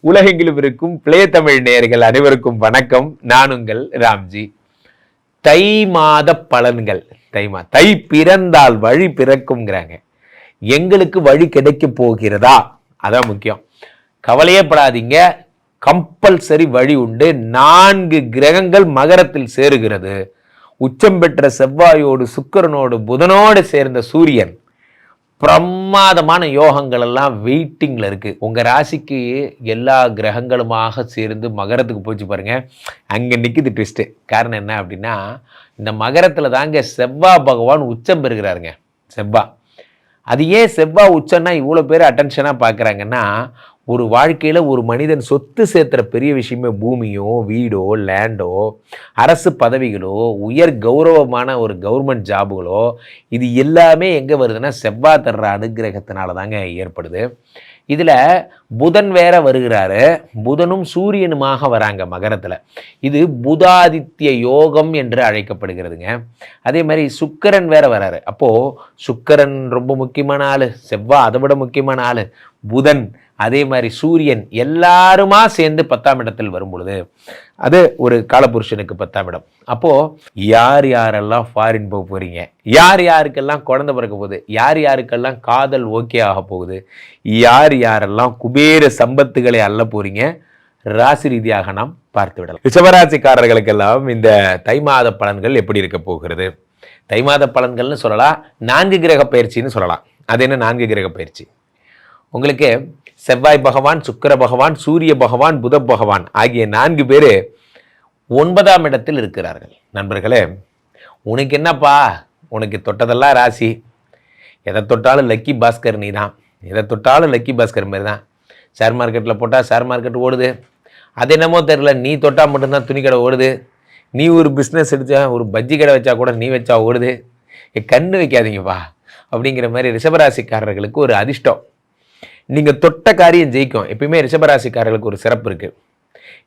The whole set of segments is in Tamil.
உலகெங்கிலும் இருக்கும் பிளே தமிழ் நேர்கள் அனைவருக்கும் வணக்கம். நான் உங்கள் ராம்ஜி. தை மாத பலன்கள் தை மா தை பிறந்தால் வழி பிறக்குங்கிறாங்க எங்களுக்கு வழி கிடைக்க போகிறதா? அதான் முக்கியம். கவலையே படாதீங்க கம்பல்சரி வழி உண்டு. நான்கு கிரகங்கள் மகரத்தில் சேருகிறது. உச்சம் பெற்ற செவ்வாயோடு சுக்கரனோடு புதனோடு சேர்ந்த சூரியன். பிரமாதமான யோகங்கள் எல்லாம் வெயிட்டிங்கில் இருக்குது உங்கள் ராசிக்கு எல்லா கிரகங்களுமாக சேர்ந்து மகரத்துக்கு போச்சு பாருங்கள் அங்கே நிற்குது ட்விஸ்ட்டு காரணம் என்ன அப்படின்னா இந்த மகரத்தில் தாங்க செவ்வா பகவான் உச்சம் பெறுகிறாருங்க. செவ்வா. அது ஏன் செவ்வா உச்சம்னா இவ்வளோ பேர் அட்டென்ஷனாக பார்க்குறாங்கன்னா ஒரு வாழ்க்கையில் ஒரு மனிதன் சொத்து சேர்த்துற பெரிய விஷயமே பூமியோ வீடோ லேண்டோ அரசு பதவிகளோ உயர் கௌரவமான ஒரு கவர்மெண்ட் ஜாபுகளோ இது எல்லாமே எங்கே வருதுன்னா செவ்வாய் தர்ற அனுகிரகத்தினால தாங்க ஏற்படுது. இதில் புதன் வேற வருகிறாரு. புதனும் சூரியனுமாக வராங்க மகரத்தில். இது புதாதித்ய யோகம் என்று அழைக்கப்படுகிறதுங்க. அதே மாதிரி சுக்கரன் வேற வராரு. அப்போது சுக்கரன் ரொம்ப முக்கியமான ஆள். செவ்வாய் அதை விட முக்கியமான ஆள். புதன். அதே மாதிரி சூரியன் எல்லாருமா சேர்ந்து பத்தாம் இடத்தில் வரும் பொழுது அது ஒரு காலபுருஷனுக்கு பத்தாம் இடம். அப்போது யார் யாரெல்லாம் ஃபாரின் போக போகிறீங்க யார் யாருக்கெல்லாம் குழந்த பிறக்க போகுது? யார் யாருக்கெல்லாம் காதல் ஓகே ஆக போகுது? யார் யாரெல்லாம் குபேர சம்பத்துகளை அள்ள போகிறீங்க ராசி ரீதியாக நாம் பார்த்து விடலாம். ரிஷபராசிக்காரர்களுக்கெல்லாம் இந்த தை மாத பலன்கள் எப்படி இருக்க போகிறது? தை மாத பலன்கள்னு சொல்லலாம் நான்கு கிரக பயிற்சின்னு சொல்லலாம். அது என்ன நான்கு கிரக பயிற்சி? உங்களுக்கு செவ்வாய் பகவான் சுக்கிர பகவான் சூரிய பகவான் புத பகவான் ஆகிய நான்கு பேர் ஒன்பதாம் இடத்தில் இருக்கிறார்கள். நண்பர்களே உனக்கு என்னப்பா? உனக்கு தொட்டதெல்லாம் ராசி. எதை தொட்டாலும் லக்கி பாஸ்கர் நீ தான் எதை தொட்டாலும் லக்கி பாஸ்கர் மாதிரி தான் ஷேர் மார்க்கெட்டில் போட்டால் ஷேர் மார்க்கெட் ஓடுது. அது என்னமோ தெரில நீ தொட்டால் மட்டும்தான் துணி கடை ஓடுது. நீ ஒரு பிஸ்னஸ் எடுத்தா ஒரு பஜ்ஜி கடை வச்சா கூட நீ வச்சா ஓடுது. கண்ணு வைக்காதீங்கப்பா. அப்படிங்கிற மாதிரி ரிஷபராசிக்காரர்களுக்கு ஒரு அதிர்ஷ்டம். நீங்கள் தொட்ட காரியம் ஜெயிக்கும். எப்பயுமே ரிஷபராசிக்காரர்களுக்கு ஒரு சிறப்பு இருக்குது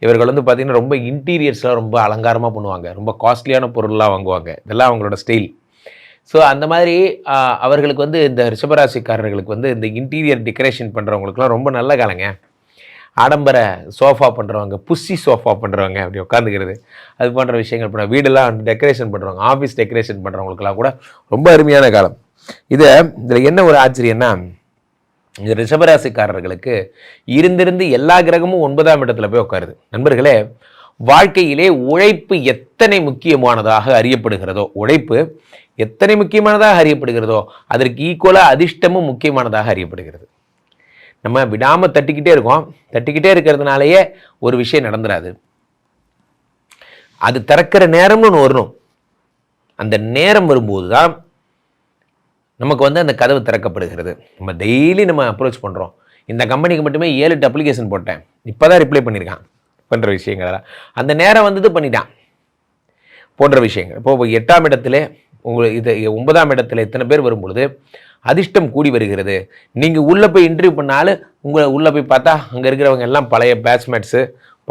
இவர்கள் வந்து பார்த்திங்கன்னா ரொம்ப இன்டீரியர்ஸ்லாம் ரொம்ப அலங்காரமாக பண்ணுவாங்க. ரொம்ப காஸ்ட்லியான பொருள்லாம் வாங்குவாங்க. இதெல்லாம் அவங்களோட ஸ்டைல் ஸோ அந்த மாதிரி அவர்களுக்கு வந்து இந்த ரிஷபராசிக்காரர்களுக்கு வந்து இந்த இன்டீரியர் டெக்கரேஷன் பண்ணுறவங்களுக்குலாம் ரொம்ப நல்ல காலங்க. ஆடம்பர சோஃபா பண்ணுறவங்க புஷி சோஃபா பண்ணுறவங்க அப்படி உட்காந்துக்கிறது அது போன்ற விஷயங்கள் பண்ண வீடெல்லாம் டெக்கரேஷன் பண்ணுறவங்க ஆஃபீஸ் டெக்கரேஷன் பண்ணுறவங்களுக்குலாம் கூட ரொம்ப அருமையான காலம். இதை இதில் என்ன ஒரு ஆச்சரியன்னா இந்த ரிஷபராசிக்காரர்களுக்கு இருந்திருந்து எல்லா கிரகமும் ஒன்பதாம் இடத்துல போய் உட்காருது. நண்பர்களே வாழ்க்கையிலே உழைப்பு எத்தனை முக்கியமானதாக அறியப்படுகிறதோ உழைப்பு எத்தனை முக்கியமானதாக அறியப்படுகிறதோ அதற்கு ஈக்குவலாக அதிர்ஷ்டமும் முக்கியமானதாக அறியப்படுகிறது. நம்ம விடாமல் தட்டிக்கிட்டே இருக்கோம். தட்டிக்கிட்டே இருக்கிறதுனாலயே ஒரு விஷயம் நடந்துடாது அது திறக்கிற நேரம்னு ஒன்று வரணும். அந்த நேரம் வரும்போது தான் நமக்கு வந்து அந்த கதவு திறக்கப்படுகிறது. நம்ம டெய்லி நம்ம அப்ரோச் பண்ணுறோம் இந்த கம்பெனிக்கு மட்டுமே ஏழு எட்டு அப்ளிகேஷன் போட்டேன். இப்போ தான் ரிப்ளை பண்ணியிருக்கான் பண்ணுற விஷயங்களெல்லாம். அந்த நேரம் வந்தது பண்ணிட்டான். போன்ற விஷயங்கள். இப்போ எட்டாம் இடத்துல உங்களுக்கு இது ஒன்பதாம் இடத்துல இத்தனை பேர் வரும்பொழுது அதிர்ஷ்டம் கூடி வருகிறது. நீங்கள் உள்ளே போய் இன்டர்வியூ பண்ணாலும் உங்களை உள்ளே போய் பார்த்தா அங்கே இருக்கிறவங்க எல்லாம் பழைய பேட்ச்மேட்ஸு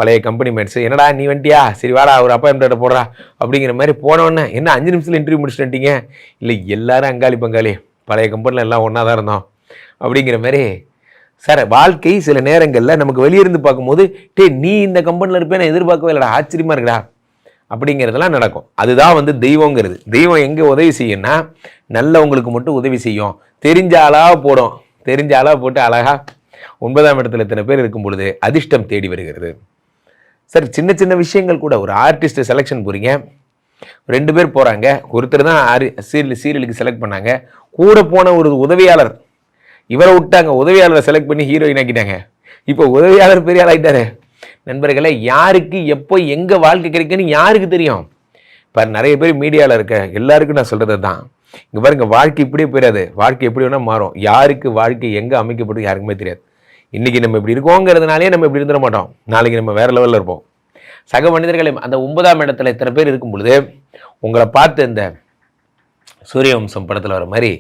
பழைய கம்பெனி மேட்ஸ் என்னடா நீ வந்துட்டியா சரி வாடா ஒரு அப்பா எம்ட போடுறா. அப்படிங்கிற மாதிரி போனோடனே என்ன அஞ்சு நிமிஷத்தில் இன்டர்வியூ முடிச்சுட்டு வந்துட்டீங்க இல்லை எல்லாரும் அங்காளி பங்காளி. பழைய கம்பெனியில் எல்லாம் ஒன்றா தான் இருந்தோம். அப்படிங்கிற மாதிரி சார் வாழ்க்கை சில நேரங்களில் நமக்கு வெளியிருந்து பார்க்கும்போது டே நீ இந்த கம்பெனியில் இருப்பேன் நான் எதிர்பார்க்கவே இல்லைடா. ஆச்சரியமா இருக்குடா. அப்படிங்கிறதெல்லாம் நடக்கும். அதுதான் வந்து தெய்வங்கிறது. தெய்வம் எங்கே உதவி செய்யும்னா நல்லவங்களுக்கு மட்டும் உதவி செய்யும். தெரிஞ்ச ஆளாக போடும். தெரிஞ்ச ஆளாக போட்டு அழகா ஒன்பதாம் இடத்துல இத்தனை பேர் இருக்கும் பொழுது அதிர்ஷ்டம் தேடி வருகிறது. சார் சின்ன சின்ன விஷயங்கள் கூட. ஒரு ஆர்டிஸ்ட்டு செலெக்ஷன் போகிறீங்க ரெண்டு பேர் போகிறாங்க ஒருத்தர் தான் ஆரி சீரியல் சீரியலுக்கு செலக்ட் பண்ணாங்க. கூட போன ஒரு உதவியாளர். இவரை விட்டாங்க. உதவியாளரை செலக்ட் பண்ணி ஹீரோயின் ஆக்கிட்டாங்க. இப்போ உதவியாளர் பெரிய ஆள் நண்பர்களே யாருக்கு எப்போ எங்கே வாழ்க்கை கிடைக்குன்னு யாருக்கு தெரியும்? இப்போ நிறைய பேர் மீடியாவில் இருக்க எல்லாருக்கும் நான் சொல்கிறது தான் இங்கே பாருங்க வாழ்க்கை இப்படியே போயிடாது. வாழ்க்கை எப்படி வேணால் மாறும். யாருக்கு வாழ்க்கை எங்கே அமைக்கப்படும் யாருக்குமே தெரியாது. இன்றைக்கி நம்ம இப்படி இருக்கோங்கிறதுனாலே நம்ம இப்படி இருந்துட மாட்டோம். நாளைக்கு நம்ம வேறு லெவலில் இருப்போம். சக மனிதர்களே அந்த ஒன்பதாம் இடத்துல இத்தனை பேர் இருக்கும் பொழுது உங்களை பார்த்து இந்த சூரியவம்சம் படத்தில் வர மாதிரி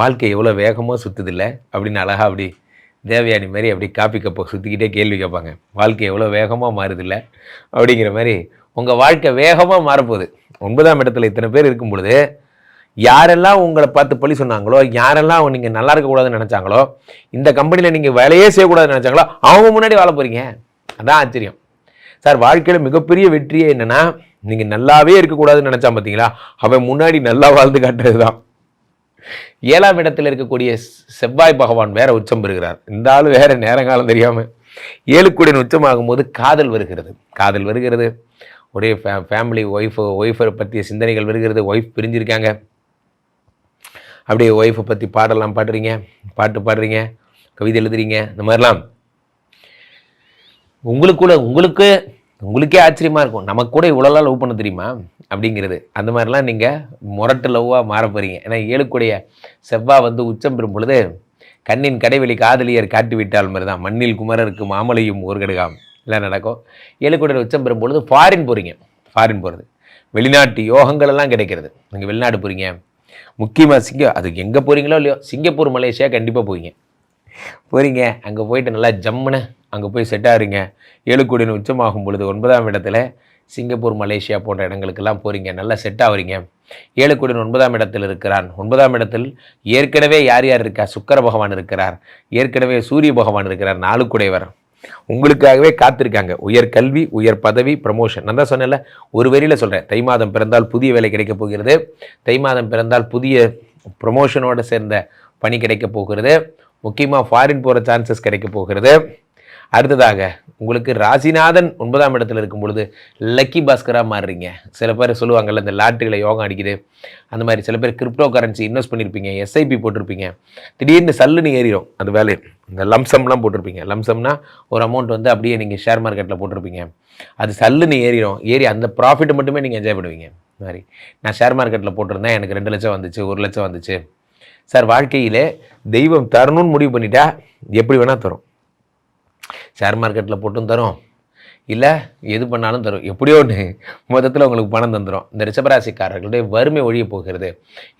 வாழ்க்கை எவ்வளோ வேகமாக சுற்றுதில்லை அப்படின்னு அழகாக அப்படி தேவயானி மாதிரி அப்படி காப்பி கப்பை சுற்றிக்கிட்டே கேள்வி கேட்பாங்க. வாழ்க்கை எவ்வளோ வேகமாக மாறுதில்ல அப்படிங்கிற மாதிரி உங்கள் வாழ்க்கை வேகமாக மாறப்போகுது. ஒன்பதாம் இடத்துல இத்தனை பேர் இருக்கும் பொழுது யாரெல்லாம் உங்களை பார்த்து பழி சொன்னாங்களோ யாரெல்லாம் நீங்கள் நல்லா இருக்கக்கூடாதுன்னு நினச்சாங்களோ இந்த கம்பெனியில் நீங்கள் வேலையே செய்யக்கூடாதுன்னு நினச்சாங்களோ அவங்க முன்னாடி வாழ போகிறீங்க அதான் ஆச்சரியம். சார் வாழ்க்கையில் மிகப்பெரிய வெற்றியே என்னன்னா நீங்கள் நல்லாவே இருக்கக்கூடாதுன்னு நினச்சா பார்த்தீங்களா அவன் முன்னாடி நல்லா வாழ்ந்து காட்டுறது தான் ஏழாம் இடத்துல இருக்கக்கூடிய செவ்வாய் பகவான் வேற உச்சம் பெறுகிறார். இந்த ஆள் வேற நேரங்காலம் தெரியாமல் ஏழுக்குடியின் உச்சமாகும் போது காதல் வருகிறது. காதல் வருகிறது. ஒரே ஃபே ஃபேமிலி ஒய்ஃபு ஒய்ஃபை பற்றிய சிந்தனைகள் வருகிறது. ஒய்ஃப் பிரிஞ்சிருக்காங்க. அப்படியே ஒய்ஃபை பற்றி பாடலாம் பாடுறீங்க பாட்டு பாடுறீங்க கவிதை எழுதுறீங்க இந்த மாதிரிலாம். உங்களுக்கு கூட உங்களுக்கு உங்களுக்கே ஆச்சரியமாக இருக்கும். நமக்கு கூட இவ்வளோலாம் லவ் பண்ண தெரியுமா? அப்படிங்கிறது. அந்த மாதிரிலாம் நீங்கள் முரட்டு லவ்வாக மாற போகிறீங்க ஏன்னா ஏழுக்குடைய செவ்வாய் வந்து உச்சம் பெறும் பொழுது கண்ணின் கடைவெளி காதலியர் காட்டி விட்டால் மாதிரி தான் மண்ணில் குமரருக்கு மாமலையும் ஒரு கடுகாம் எல்லாம் நடக்கும். ஏழுக்குடைய உச்சம் பெறும் பொழுது ஃபாரின் போகிறீங்க ஃபாரின் போகிறது வெளிநாட்டு யோகங்கள் எல்லாம் கிடைக்கிறது. நீங்கள் வெளிநாடு போகிறீங்க முக்கியமாக சிங்க அதுக்கு எங்கே போகிறீங்களோ இல்லையோ சிங்கப்பூர் மலேசியா கண்டிப்பாக போவீங்க. போகிறீங்க அங்கே போயிட்டு நல்லா ஜம்முன்னு அங்கே போய் செட் ஆகுறீங்க. ஏழுக்குடியின் உச்சமாகும் பொழுது ஒன்பதாம் இடத்துல சிங்கப்பூர் மலேசியா போன்ற இடங்களுக்கெல்லாம் போகிறீங்க நல்லா செட் ஆகுறீங்க. ஏழுக்குடியின் ஒன்பதாம் இடத்தில் இருக்கிறான். ஒன்பதாம் இடத்தில் ஏற்கனவே யார் யார் இருக்கா? சுக்கர பகவான் இருக்கிறார். ஏற்கனவே சூரிய பகவான் இருக்கிறார் நாலு குடைவர் உங்களுக்காகவே காத்திருக்காங்க. உயர் கல்வி உயர் பதவி ப்ரமோஷன் நான் தான் சொன்னேன்ல ஒரு வரியில் சொல்கிறேன் தை மாதம் பிறந்தால் புதிய வேலை கிடைக்கப் போகிறது. தை மாதம் பிறந்தால் புதிய ப்ரொமோஷனோடு சேர்ந்த பணி கிடைக்கப் போகிறது. முக்கியமாக ஃபாரின் போகிற சான்சஸ் கிடைக்க போகிறது. அடுத்ததாக உங்களுக்கு ராசிநாதன் ஒன்பதாம் இடத்துல இருக்கும் பொழுது லக்கி பாஸ்கராக மாறுறீங்க. சில பேர் சொல்லுவாங்கல்ல இந்த லாட்டுகளை யோகம் அடிக்குது. அந்த மாதிரி சில பேர் கிரிப்டோ கரன்சி இன்வெஸ்ட் பண்ணியிருப்பீங்க எஸ்ஐபி போட்டிருப்பீங்க. திடீர்னு சல்லுன்னு ஏறிடும் அந்த வேலை. இந்த லம்சம்லாம் போட்டிருப்பீங்க. லம்சம்னா ஒரு அமௌண்ட் வந்து அப்படியே நீங்கள் ஷேர் மார்க்கெட்டில் போட்டிருப்பீங்க. அது சல்லுன்னு ஏறிடும் ஏறி அந்த ப்ராஃபிட் மட்டுமே நீங்கள் என்ஜாய் பண்ணுவீங்க. மாதிரி. நான் ஷேர் மார்க்கெட்டில் போட்டிருந்தேன் எனக்கு ரெண்டு லட்சம் வந்துச்சு ஒரு லட்சம் வந்துச்சு. சார் வாழ்க்கையில் தெய்வம் தரணும்னு முடிவு பண்ணிட்டா எப்படி வேணால் தரும். ஷேர் மார்க்கெட்டில் போட்டும் தரும். இல்லை எது பண்ணாலும் தரும். எப்படியோ ஒன்று மொத்தத்தில் உங்களுக்கு பணம் தந்துடும் இந்த ரிஷபராசிக்காரர்களுடைய வறுமை ஒழிய போகிறது.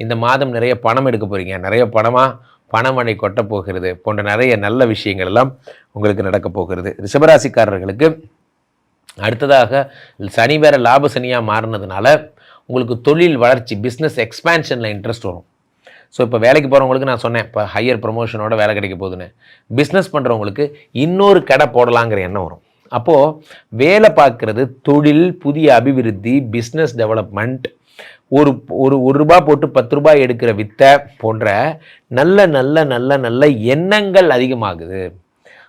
இந்த மாதம் நிறைய பணம் எடுக்க போகிறீங்க நிறைய பணமாக பணமழை கொட்ட போகிறது போன்ற நிறைய நல்ல விஷயங்கள் எல்லாம் உங்களுக்கு நடக்க போகிறது. ரிஷபராசிக்காரர்களுக்கு அடுத்ததாக சனி வேற லாப சனியாக மாறினதுனால உங்களுக்கு தொழில் வளர்ச்சி பிஸ்னஸ் எக்ஸ்பேன்ஷனில் இன்ட்ரெஸ்ட் வரும். ஸோ இப்போ வேலைக்கு போகிறவங்களுக்கு நான் சொன்னேன் இப்போ ஹையர் ப்ரொமோஷனோட வேலை கிடைக்க போகுதுன்னு. பிஸ்னஸ் பண்ணுறவங்களுக்கு இன்னொரு கடை போடலாங்கிற எண்ணம் வரும். அப்போது வேலை பார்க்குறது தொழில் புதிய அபிவிருத்தி பிஸ்னஸ் டெவலப்மெண்ட் ஒரு ஒரு ஒரு ரூபா போட்டு பத்து ரூபாய் எடுக்கிற வித்தை போன்ற நல்ல நல்ல நல்ல நல்ல எண்ணங்கள் அதிகமாகுது.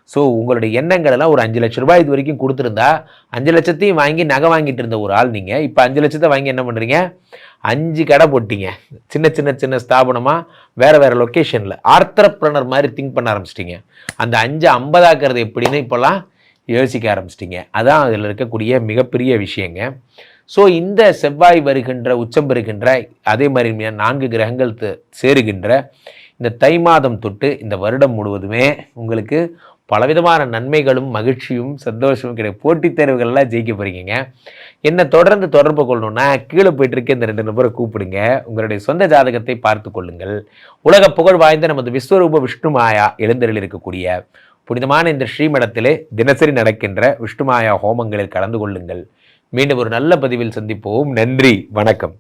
ஸோ உங்களுடைய எண்ணங்கள் எல்லாம் ஒரு அஞ்சு லட்ச ரூபாய் இது வரைக்கும் கொடுத்துருந்தா அஞ்சு லட்சத்தையும் வாங்கி நகை வாங்கிட்டு இருந்த ஒரு ஆள் நீங்கள் இப்போ அஞ்சு லட்சத்தை வாங்கி என்ன பண்ணுறீங்க அஞ்சு கடை போட்டிங்க. சின்ன சின்ன சின்ன ஸ்தாபனமாக வேறு வேறு லொக்கேஷனில் ஆர்த்தரப்ரனர் மாதிரி திங்க் பண்ண ஆரம்பிச்சிட்டிங்க. அந்த அஞ்சு ஐம்பதாக்குறது எப்படின்னு இப்போல்லாம் யோசிக்க ஆரம்பிச்சிட்டிங்க. அதான் அதில் இருக்கக்கூடிய மிகப்பெரிய விஷயங்க. ஸோ இந்த செவ்வாய் வருகின்ற உச்சம் பெறுகின்ற அதே மாதிரி நான்கு கிரகங்கள் சேருகின்ற இந்த தை மாதம் தொட்டு இந்த வருடம் முழுவதுமே உங்களுக்கு பலவிதமான நன்மைகளும் மகிழ்ச்சியும் சந்தோஷமும் கிடைக்கும் போட்டித் தேர்வுகள்லாம் ஜெயிக்க போகிறீங்க என்னை தொடர்ந்து தொடர்பு கொள்ளணும்னா கீழே போயிட்டுருக்க இந்த ரெண்டு நபரை கூப்பிடுங்க. உங்களுடைய சொந்த ஜாதகத்தை பார்த்து கொள்ளுங்கள். உலக புகழ் வாய்ந்த நமது விஸ்வரூப விஷ்ணுமாயா எழுந்தரில் இருக்கக்கூடிய புனிதமான இந்த ஸ்ரீமடத்திலே தினசரி நடக்கின்ற விஷ்ணுமாயா ஹோமங்களில் கலந்து கொள்ளுங்கள். மீண்டும் ஒரு நல்ல பதிவில் சந்திப்போம். நன்றி. வணக்கம்.